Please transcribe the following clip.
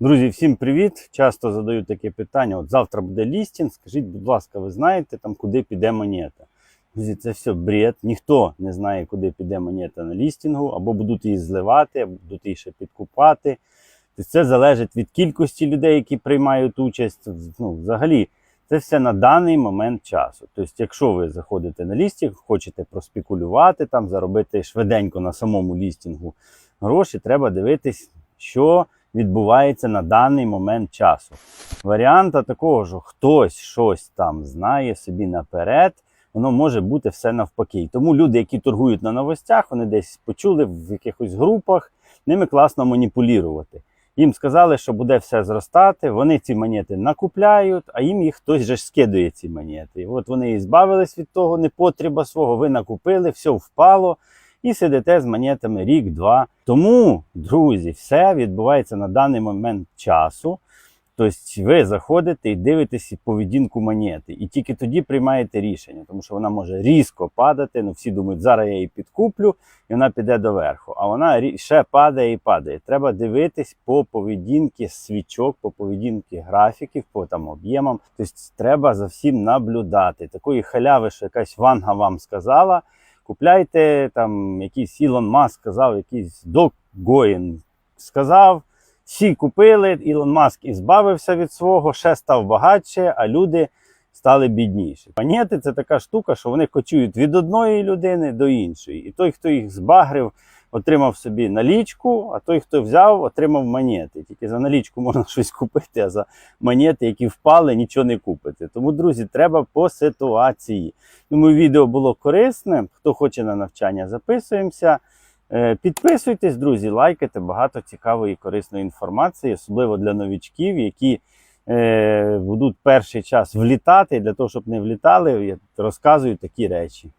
Друзі, всім привіт! Часто задають таке питання: от завтра буде лістінг, скажіть, будь ласка, ви знаєте там, куди піде монета? Друзі, це все бред. Ніхто не знає, куди піде монета на лістінгу, або будуть її зливати, або будуть її ще підкупати. Тобто це залежить від кількості людей, які приймають участь. Ну, взагалі, це все на даний момент часу. Тобто, якщо ви заходите на лістінг, хочете проспекулювати, там, заробити швиденько на самому лістінгу гроші, треба дивитись, що відбувається на даний момент часу. Варіанта такого, що хтось щось там знає собі наперед, воно може бути все навпаки. І тому люди, які торгують на новостях, вони десь почули в якихось групах, ними класно маніпулювати. Їм сказали, що буде все зростати, вони ці монети накупляють, а їм їх хтось же скидує ці монети. І от вони і збавились від того непотреба свого, ви накупили, все впало і сидите з монетами рік-два. Тому, друзі, все відбувається на даний момент часу. Тобто ви заходите і дивитесь поведінку монети, і тільки тоді приймаєте рішення, тому що вона може різко падати. Ну всі думають, зараз я її підкуплю, і вона піде доверху. А вона ще падає і падає. Треба дивитись по поведінки свічок, по поведінки графіків, по там об'ємам. Тобто треба за всім наблюдати. Такої халяви, що якась ванга вам сказала. Купляйте там якийсь Ілон Маск сказав, якийсь Док Гоїн сказав. Всі купили, Ілон Маск і збавився від свого, ще став багатше, а люди стали бідніші. Паніти це така штука, що вони кочують від одної людини до іншої. І той, хто їх збагрив, отримав собі налічку, а той, хто взяв, отримав монети. Тільки за налічку можна щось купити, а за монети, які впали, нічого не купити. Тому, друзі, треба по ситуації. Думаю, відео було корисне. Хто хоче на навчання, записуємося. Е, Підписуйтесь, друзі, лайкайте багато цікавої і корисної інформації, особливо для новічків, які е, будуть перший час влітати. Для того, щоб не влітали, я розказую такі речі.